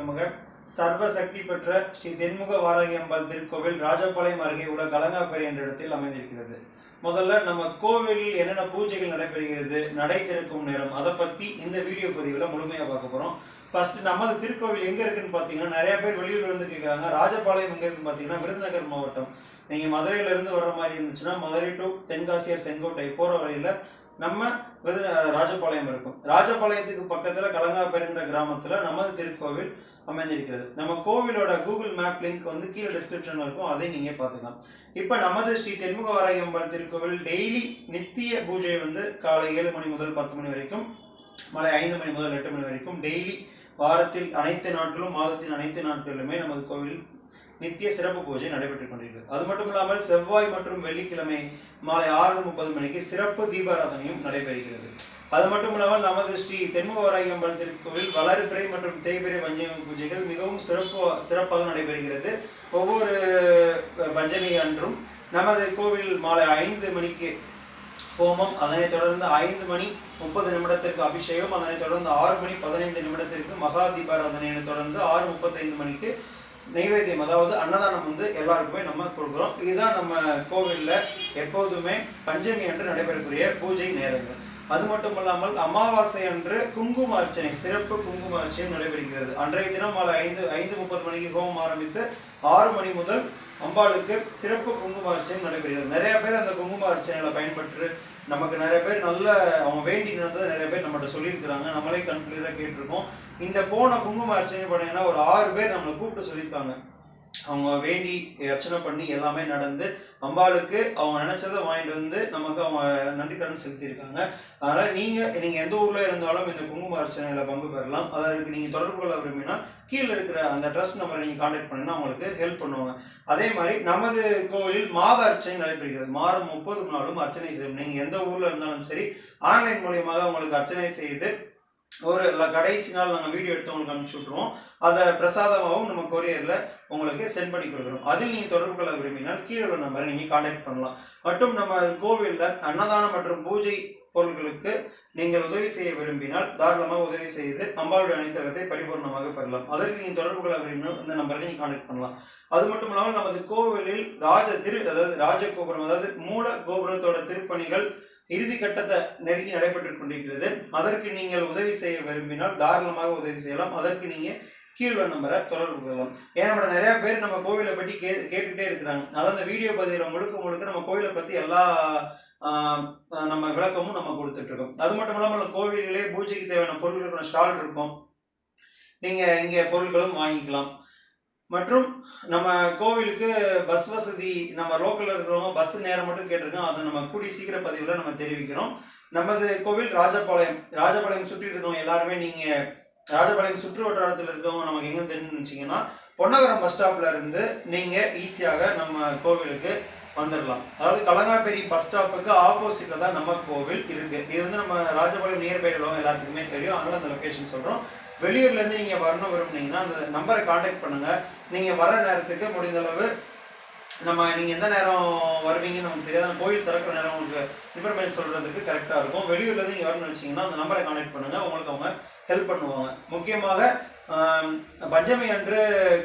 நமக. சர்வ சக்தி பெற்ற ஸ்ரீ தென்முக வாரகி அம்பாள் திருக்கோவில் ராஜபாளையம் அருகே உள்ள கலங்காப்பேரி என்ற இடத்தில் அமைந்திருக்கிறது. முதல்ல நம்ம கோவிலில் என்னென்ன பூஜைகள் நடைபெறுகிறது நடை திறக்கும் நேரம் அதை பத்தி இந்த வீடியோ பதிவில் முழுமையாக பார்க்க போறோம். ஃபர்ஸ்ட் நமது திருக்கோவில் எங்க இருக்குன்னு பார்த்தீங்கன்னா நிறைய பேர் வெளியூர்ல இருந்து கேட்குறாங்க ராஜபாளையம் எங்க இருக்குன்னு பார்த்தீங்கன்னா விருதுநகர் மாவட்டம். நீங்க மதுரையில இருந்து வர்ற மாதிரி இருந்துச்சுன்னா மதுரை டு தென்காசியர் செங்கோட்டை போற வழியில நம்ம ராஜபாளையம் இருக்கும். ராஜபாளையத்துக்கு பக்கத்துல கலங்காப்பேருங்கிற கிராமத்துல நமது திருக்கோவில் அமைந்திருக்கிறது நம்ம கோவிலோட கூகுள் மேப் லிங்க் வந்து கீழே டிஸ்கிரிப்ஷன்ல இருக்கும். அதை நீங்க பார்த்துக்கலாம். இப்ப நமது ஸ்ரீ தென்முக வாராகி திருக்கோவில் டெய்லி நித்திய பூஜை வந்து காலை ஏழு மணி முதல் பத்து மணி வரைக்கும் மாலை ஐந்து மணி முதல் எட்டு மணி வரைக்கும் டெய்லி வாரத்தில் அனைத்து நாட்களும் மாதத்தின் அனைத்து நாட்களிலுமே நமது கோவில் நித்திய சிறப்பு பூஜை நடைபெற்றுக் கொண்டிருக்கிறது அது மட்டும் இல்லாமல் செவ்வாய் மற்றும் வெள்ளிக்கிழமை மாலை ஆறு முப்பது மணிக்கு சிறப்பு தீபாராதனையும் நடைபெறுகிறது. அது மட்டும் இல்லாமல் நமது ஸ்ரீ தென்முகவராகி அம்பல் திருக்கோவில் வளர்பிறை மற்றும் தேய்பிறை பஞ்சமி பூஜைகள் மிகவும் சிறப்பு சிறப்பாக நடைபெறுகிறது. ஒவ்வொரு பஞ்சமி அன்றும் நமது கோவில் மாலை ஐந்து மணிக்கு ஹோமம் அதனைத் தொடர்ந்து ஐந்து மணி முப்பது நிமிடத்திற்கு அபிஷேகம் அதனைத் தொடர்ந்து ஆறு மணி பதினைந்து நிமிடத்திற்கு மகா தீபாராதனையை தொடர்ந்து ஆறு முப்பத்தைந்து மணிக்கு நைவேத்தியம் அதாவது அன்னதானம் வந்து எல்லாருக்குமே நம்ம கொடுக்குறோம். இதுதான் நம்ம கோவிலில் எப்போதுமே பஞ்சமி அன்று நடைபெறக்கூடிய பூஜை நேரங்கள். அது மட்டும் இல்லாமல் அமாவாசை அன்று குங்கும அர்ச்சனை சிறப்பு குங்கும அர்ச்சனை நடைபெறுகிறது. அன்றைய தினம் மாலை ஐந்து ஐந்து முப்பது மணிக்கு ஹோமம் ஆரம்பித்து ஆறு மணி முதல் அம்பாளுக்கு சிறப்பு குங்கும அர்ச்சனை நடைபெறுகிறது. நிறைய பேர் அந்த குங்கும அர்ச்சனைகளை பயன்பெற்று நமக்கு நிறைய பேர் நல்ல அவங்க வேண்டி நடந்ததை நிறைய பேர் நம்மகிட்ட சொல்லியிருக்கிறாங்க. நம்மளே கண்குளிராக கேட்டிருக்கோம். இந்த போன குங்கும அர்ச்சனை பண்ணீங்கன்னா ஒரு ஆறு பேர் நம்மளை கூப்பிட்டு சொல்லியிருக்காங்க அவங்க வேண்டி அர்ச்சனை பண்ணி எல்லாமே நடந்து அம்பாளுக்கு அவங்க நினைச்சதை வாங்கிட்டு வந்து நமக்கு அவங்க நன்றி கடன் செலுத்தியிருக்காங்க. அதனால நீங்க நீங்க எந்த ஊர்ல இருந்தாலும் இந்த குங்கும அர்ச்சனையில பங்கு பெறலாம். அதற்கு நீங்க தொடர்பு கொள்ள விரும்பினா கீழே இருக்கிற அந்த ட்ரஸ்ட் நம்பரை நீங்க கான்டாக்ட் பண்ணினா அவங்களுக்கு ஹெல்ப் பண்ணுவாங்க. அதே மாதிரி நமது கோவிலில் மாத அர்ச்சனை நடைபெறுகிறது. மாதம் முப்பது நாளும் அர்ச்சனை செய்யும். நீங்க எந்த ஊர்ல இருந்தாலும் சரி ஆன்லைன் மூலியமாக உங்களுக்கு அர்ச்சனை செய்து ஒரு கடைசி நாள் நாங்கள் வீடியோ எடுத்து உங்களுக்கு அனுப்பிச்சி விட்ருவோம் அதை பிரசாதமாகவும் நம்ம கொரியரில் உங்களுக்கு சென்ட் பண்ணி கொடுக்குறோம். அதில் நீங்கள் தொடர்பு கொள்ள விரும்பினால் கீழே உள்ள நம்பரை நீங்கள் காண்டாக்ட் பண்ணலாம். மற்றும் நம்ம கோவிலில் அன்னதானம் மற்றும் பூஜை பொருட்களுக்கு நீங்கள் உதவி செய்ய விரும்பினால் தாராளமாக உதவி செய்து அம்பாளுடைய அணித்தகத்தை பரிபூர்ணமாக பெறலாம். அதற்கு நீங்கள் தொடர்பு கொள்ள விரும்பினால் அந்த நம்பரை நீங்கள் காண்டாக்ட் பண்ணலாம். அது மட்டும் இல்லாமல் நமது கோவிலில் ராஜ திரு அதாவது ராஜ கோபுரம் அதாவது மூல கோபுரத்தோட திருப்பணிகள் இறுதி கட்டத்தை நெருங்கி நடைபெற்றுக் கொண்டிருக்கிறது. அதற்கு நீங்கள் உதவி செய்ய விரும்பினால் தாராளமாக உதவி செய்யலாம். அதற்கு நீங்க கீழே நம்பரை தொடர்பு கொள்ளலாம். ஏன்னா நம்ம நிறைய பேர் நம்ம கோவிலை பற்றி கே கேட்டுகிட்டே இருக்கிறாங்க. அதாவது அந்த வீடியோ பதிவில் முழுக்க முழுக்க நம்ம கோவிலை பற்றி எல்லா நம்ம விளக்கமும் நம்ம கொடுத்துட்ருக்கோம் அது மட்டும் இல்லாமல் கோவில்களே பூஜைக்கு தேவையான பொருட்களுக்கான ஸ்டால் இருக்கும். நீங்கள் இங்கே பொருட்களும் வாங்கிக்கலாம். மற்றும் நம்ம கோவிலுக்கு பஸ் வசதி நம்ம லோக்கல்ல இருக்கிறவங்க பஸ் நேரம் மட்டும் கேட்டிருக்கோம். அதை நம்ம கூடிய சீக்கிர பதிவில் நம்ம தெரிவிக்கிறோம். நமது கோவில் ராஜபாளையம். ராஜபாளையம் சுற்றி இருக்கவங்க எல்லாருமே நீங்க ராஜபாளையம் சுற்று வட்டாரத்தில் இருக்கவங்க நமக்கு எங்க தெரியும்னு பொன்னகரம் பஸ் ஸ்டாப்ல இருந்து நீங்க ஈஸியாக நம்ம கோவிலுக்கு வந்துடலாம் அதாவது கலங்காப்பேரி பஸ் ஸ்டாப்புக்கு ஆப்போசிட்டில் தான் நம்ம கோவில் இருக்குது இது வந்து நம்ம ராஜபாளையம் நியர்பை உள்ளவங்க எல்லாத்துக்குமே தெரியும். அதனால் அந்த லொக்கேஷன் சொல்கிறோம் வெளியூர்லேருந்து நீங்கள் வரணும் விரும்புனீங்கன்னா அந்த நம்பரை காண்டாக்ட் பண்ணுங்கள் நீங்கள் வர நேரத்துக்கு முடிந்த அளவு நம்ம நீங்கள் எந்த நேரம் வருவீங்கன்னு நமக்கு தெரியாது. அந்த கோயில் திறக்கிற நேரம் உங்களுக்கு இன்ஃபர்மேஷன் சொல்கிறதுக்கு கரெக்டாக இருக்கும். வெளியூர்லேருந்து இருந்து வரணும்னு வச்சிங்கன்னா அந்த நம்பரை காண்டாக்ட் பண்ணுங்கள் உங்களுக்கு அவங்க ஹெல்ப் பண்ணுவாங்க. முக்கியமாக பஞ்சமி அன்று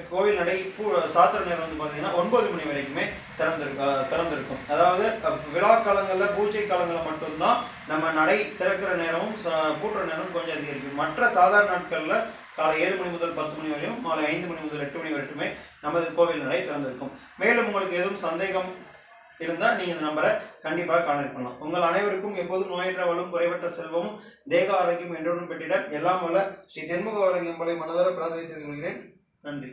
கோவில் நடை பூ சாத்திர நேரம் வந்து பார்த்தீங்கன்னா ஒன்பது மணி வரைக்குமே திறந்திருக்க திறந்திருக்கும். அதாவது விழா காலங்களில் பூஜை காலங்களில் மட்டும்தான் நம்ம நடை திறக்கிற நேரமும் ச- பூட்டுற நேரமும் கொஞ்சம் அதிகரிக்கும். மற்ற சாதாரண நாட்களில் காலை ஏழு மணி முதல் பத்து மணி வரையும் மாலை ஐந்து மணி முதல் எட்டு மணி வரைக்குமே நமது கோவில் நடை திறந்திருக்கும். மேலும் உங்களுக்கு எதுவும் சந்தேகம் இருந்தால் நீங்கள் இந்த நம்பரை கண்டிப்பாக கான்டாக்ட் பண்ணலாம். உங்கள் அனைவருக்கும் எப்போதும் நோயற்ற வலும் குறைவற்ற செல்வமும் தேக ஆரோக்கியம் என்றொன்றும் பெற்றிட எல்லாம் வல்ல ஸ்ரீ தென்முக ஆரோக்கியம் போல மனதார பிரார்த்தனை செய்து கொள்கிறேன். நன்றி.